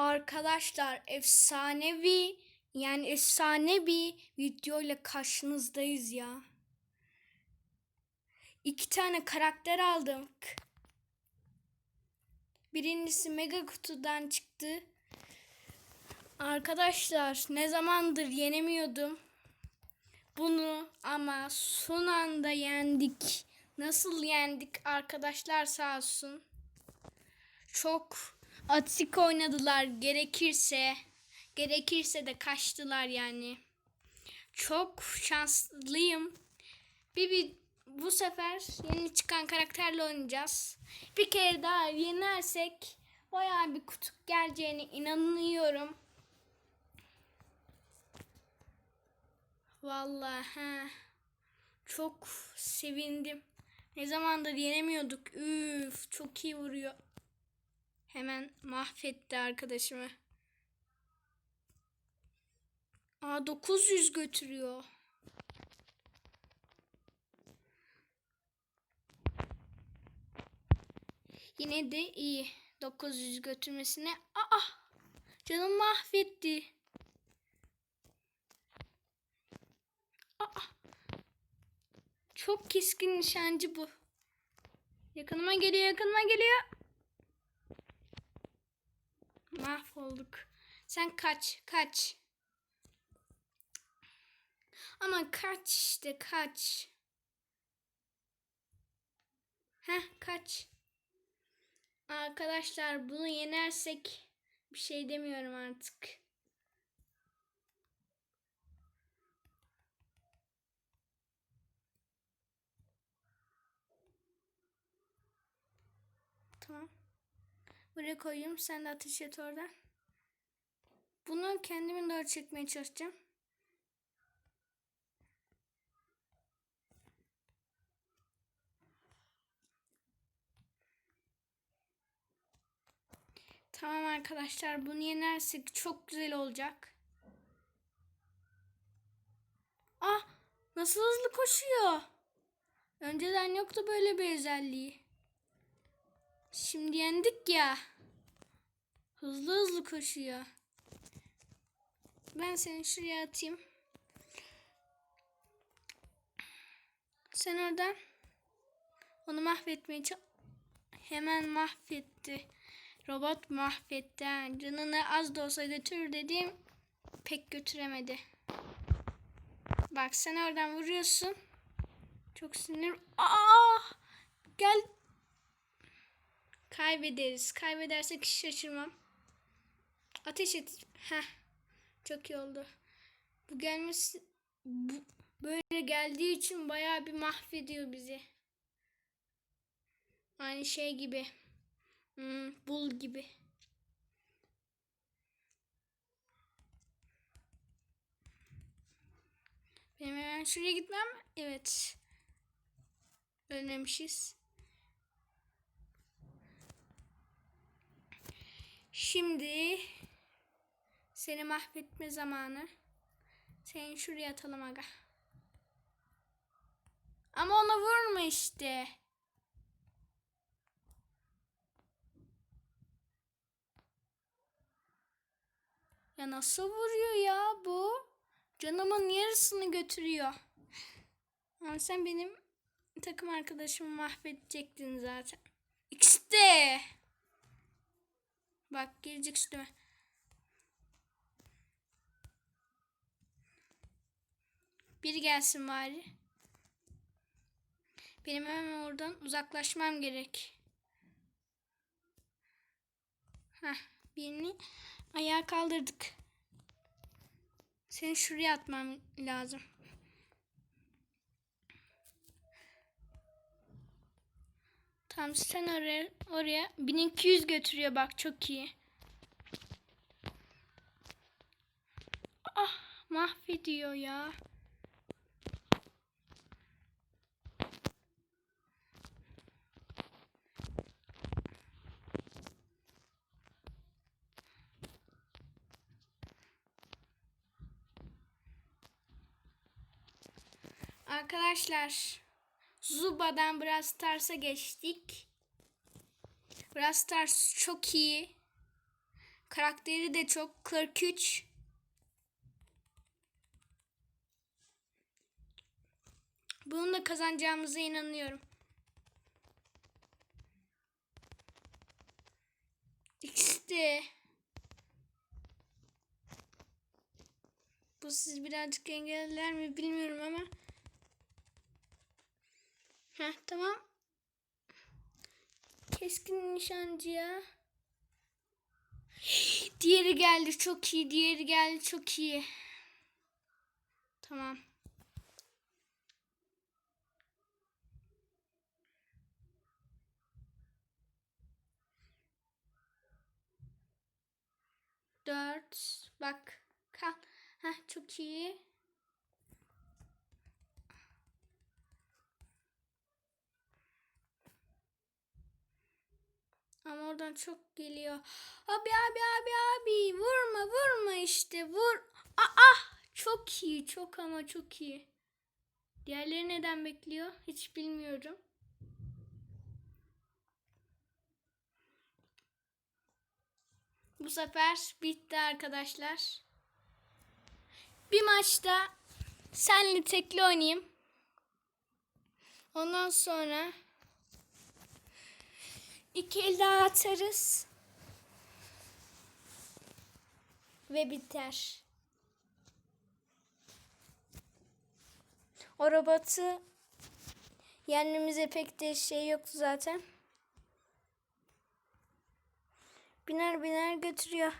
Arkadaşlar efsanevi yani efsane bir video ile karşınızdayız ya. İki tane karakter aldık. Birincisi mega kutudan çıktı. Arkadaşlar ne zamandır yenemiyordum. Bunu ama son anda yendik. Nasıl yendik arkadaşlar sağ olsun. Çok atik oynadılar gerekirse. Gerekirse de kaçtılar yani. Çok şanslıyım. Bir, bir bu sefer yeni çıkan karakterle oynayacağız. Bir kere daha yenersek bayağı bir kutu geleceğine inanıyorum. Vallahi he. Çok sevindim. Ne zamandır yenemiyorduk. Üf, çok iyi vuruyor. Hemen mahvetti arkadaşımı. Aa 900 götürüyor. Yine de iyi. 900 götürmesine. Aa! Canım mahvetti. Aa! Çok keskin nişancı bu. Yakınıma geliyor, yakınıma geliyor. Mahvolduk. Sen kaç, kaç. Ama kaç işte kaç. Heh kaç. Arkadaşlar bunu yenersek bir şey demiyorum artık. Tamam. Buraya koyayım. Sen de ateş et oradan. Bunu kendimin doğru çekmeye çalışacağım. Tamam arkadaşlar bunu yenersek çok güzel olacak. Ah nasıl hızlı koşuyor. Önceden yoktu böyle bir özelliği. Şimdi yendik ya. Hızlı hızlı koşuyor. Ben seni şuraya atayım. Sen oradan onu mahvetmeye çalış. Hemen mahvetti. Robot mahvetti. Canını az da olsa götür dedim. Pek götüremedi. Bak sen oradan vuruyorsun. Çok sinir. Aa! Gel. Kaybederiz. Kaybedersek hiç şaşırmam. Ateş et. Heh. Çok iyi oldu. Bu gelmesi bu, böyle geldiği için bayağı bir mahvediyor bizi. Aynı şey gibi. Hmm, bul gibi. Benim hemen şuraya gitmem. Evet. Ölmemişiz. Şimdi seni mahvetme zamanı. Seni şuraya atalım aga. Ama ona vurma işte. Ya nasıl vuruyor ya bu? Canımın yarısını götürüyor. Ama sen benim takım arkadaşımı mahvedecektin zaten. İşte. Bak gelecek üstüme. Biri gelsin bari. Benim hemen oradan uzaklaşmam gerek. Heh, birini ayağa kaldırdık. Seni şuraya atmam lazım. Tamam sen oraya, oraya 1200 götürüyor bak çok iyi. Ah mahvediyor ya. Arkadaşlar Zuba'dan Brawl Stars'a geçtik. Brawl Stars çok iyi. Karakteri de çok 43. Bunu da kazanacağımıza inanıyorum. De. Bu siz birazcık engeller mi bilmiyorum ama. Heh tamam. Keskin nişancıya. Diğeri geldi çok iyi. Diğeri geldi çok iyi. Tamam. Dört. Bak. Kal. Heh, çok iyi. Ama oradan çok geliyor. Abi abi abi abi vurma vurma işte vur. Aa çok iyi çok ama çok iyi. Diğerleri neden bekliyor hiç bilmiyorum. Bu sefer bitti arkadaşlar. Bir maçta senli tekli oynayayım. Ondan sonra iki el daha atarız. Ve biter. O robotu yenmemize pek de şey yoktu zaten. Biner biner götürüyor.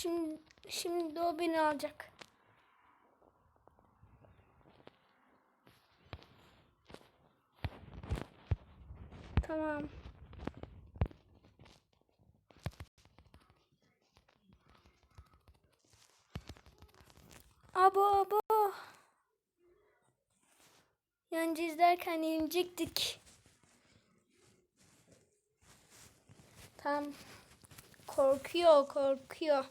Şimdi şimdi o beni alacak. Tamam. Abo abo. Yancı izlerken yenecektik. Tam korkuyor korkuyor.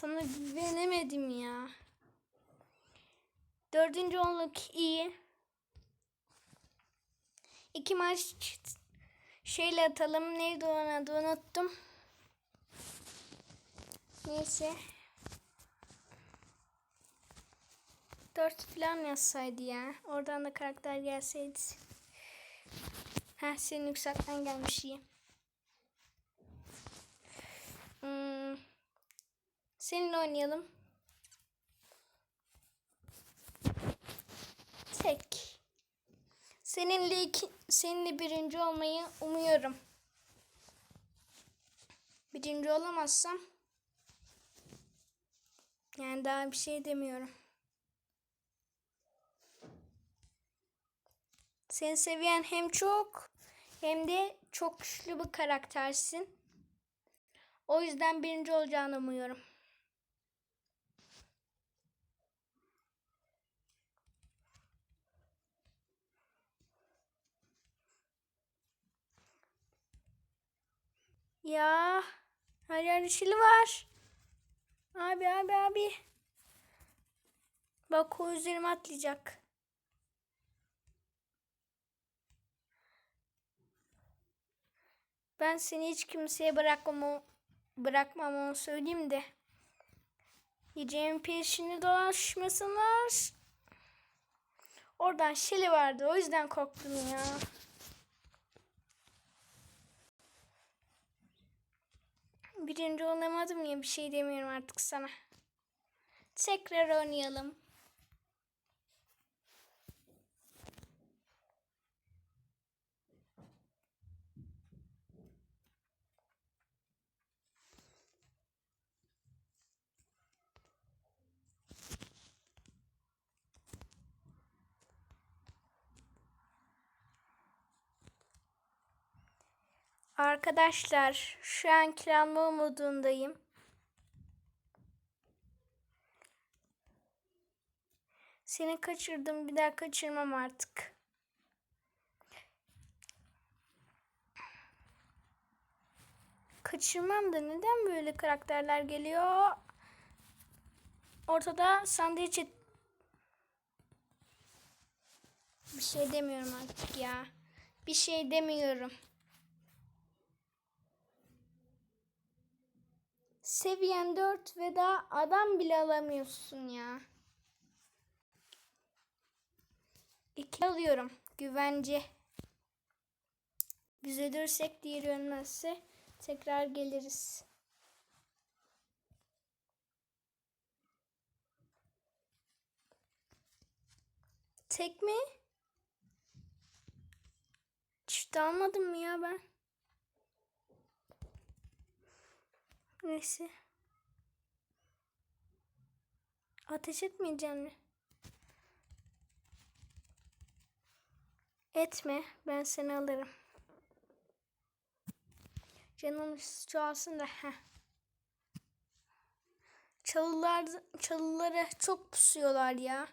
Sana güvenemedim ya. Dördüncü onluk iyi. İki maç şeyle atalım. Neydi onun adı unuttum. Neyse. Dört falan yazsaydı ya. Oradan da karakter gelseydi. Ha senin yüksekten gelmiş iyi. Hmm. Seninle oynayalım. Tek. Seninle iki, seninle birinci olmayı umuyorum. Birinci olamazsam yani daha bir şey demiyorum. Senin seviyen hem çok hem de çok güçlü bir karaktersin. O yüzden birinci olacağını umuyorum. Ya her yer yeşili var. Abi abi abi. Bak o üzerime atlayacak. Ben seni hiç kimseye bırakmam, bırakmam onu söyleyeyim de. Yiyeceğim peşini dolaşmasınlar. Oradan Şili vardı. O yüzden korktum ya. Birinci olamadım ya bir şey demiyorum artık sana. Tekrar oynayalım. Arkadaşlar şu an kiralma umudundayım. Seni kaçırdım bir daha kaçırmam artık. Kaçırmam da neden böyle karakterler geliyor? Ortada sandviç et- Bir şey demiyorum artık ya. Bir şey demiyorum. Seviyen 4 ve daha adam bile alamıyorsun ya. İki alıyorum. Güvence. Biz ölürsek diğeri ölmezse tekrar geliriz. Tek mi? Çift almadım mı ya ben? Neyse. Ateş etmeyeceğim mi? Etme. Ben seni alırım. Canım çoğalsın da. Heh. Çalılar, çalılara çok pusuyorlar ya.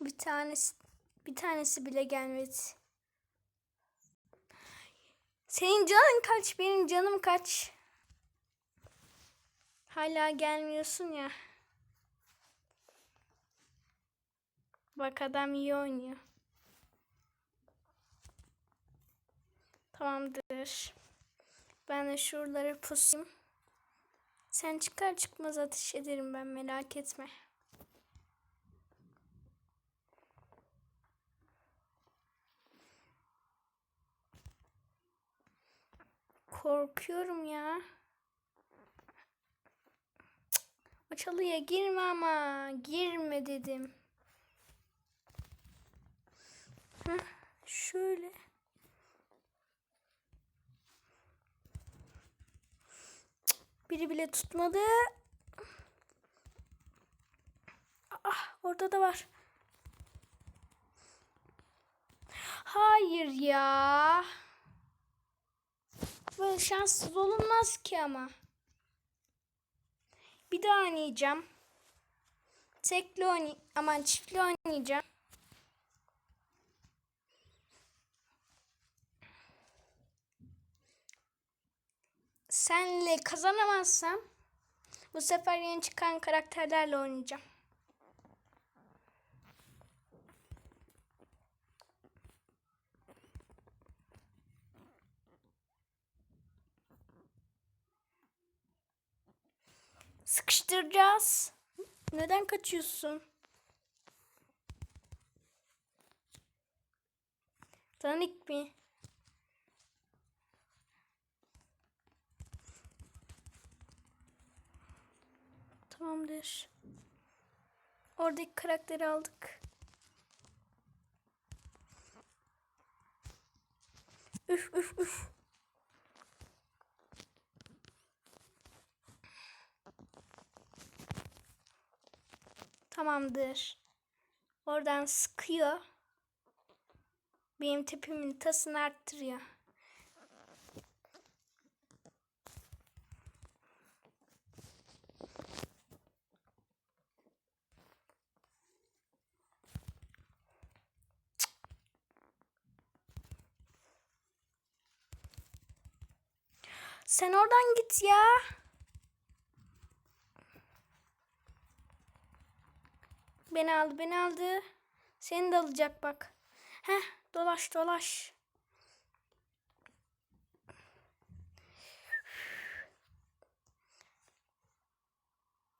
Bir tanesi bir tanesi bile gelmedi. Senin canın kaç? Benim canım kaç? Hala gelmiyorsun ya. Bak adam iyi oynuyor. Tamamdır. Ben de şuraları pusayım. Sen çıkar çıkmaz ateş ederim ben merak etme. Korkuyorum ya. O çalıya girme ama. Girme dedim. Şöyle. Biri bile tutmadı. Ah, orada da var. Hayır ya. Şanssız olunmaz ki ama. Bir daha oynayacağım. Tekli oynay aman çiftli oynayacağım. Senle kazanamazsam bu sefer yeni çıkan karakterlerle oynayacağım. Sıkıştıracağız. Neden kaçıyorsun? Tanık mi? Tamamdır. Oradaki karakteri aldık. Üf üf üf. Tamamdır. Oradan sıkıyor. Benim tepimin tasını arttırıyor. Sen oradan git ya. Beni aldı, beni aldı. Seni de alacak bak. Heh, dolaş dolaş.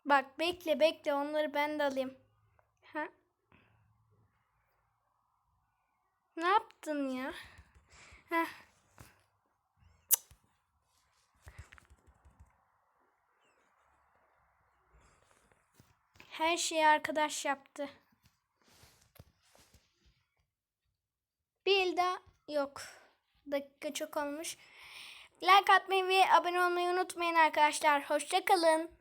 Bak bekle bekle onları ben de alayım. Ha? Ne yaptın ya? Heh. Her şeyi arkadaş yaptı. Bir el daha yok. Dakika çok olmuş. Like atmayı ve abone olmayı unutmayın arkadaşlar. Hoşçakalın.